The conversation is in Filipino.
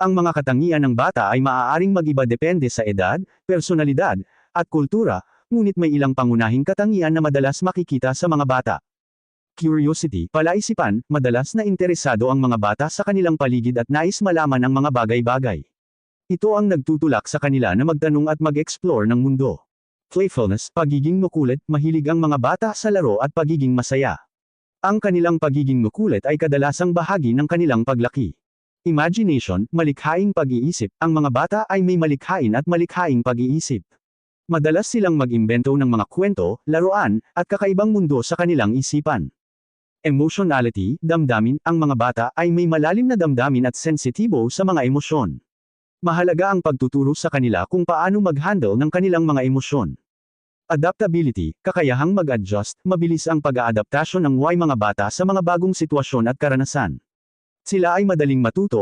Ang mga katangian ng bata ay maaaring mag-iba depende sa edad, personalidad, at kultura, ngunit may ilang pangunahing katangian na madalas makikita sa mga bata. Curiosity, palaisipan, madalas na interesado ang mga bata sa kanilang paligid at nais malaman ang mga bagay-bagay. Ito ang nagtutulak sa kanila na magtanong at mag-explore ng mundo. Playfulness, pagiging makulit, mahilig ang mga bata sa laro at pagiging masaya. Ang kanilang pagiging makulit ay kadalasang bahagi ng kanilang paglaki. Imagination, malikhaing pag-iisip, ang mga bata ay may malikhain at malikhaing pag-iisip. Madalas silang mag-imbento ng mga kwento, laruan, at kakaibang mundo sa kanilang isipan. Emotionality, damdamin, ang mga bata ay may malalim na damdamin at sensitibo sa mga emosyon. Mahalaga ang pagtuturo sa kanila kung paano mag-handle ng kanilang mga emosyon. Adaptability, kakayahang mag-adjust, mabilis ang pag-aadaptasyon ng Y mga bata sa mga bagong sitwasyon at karanasan. Sila ay madaling matuto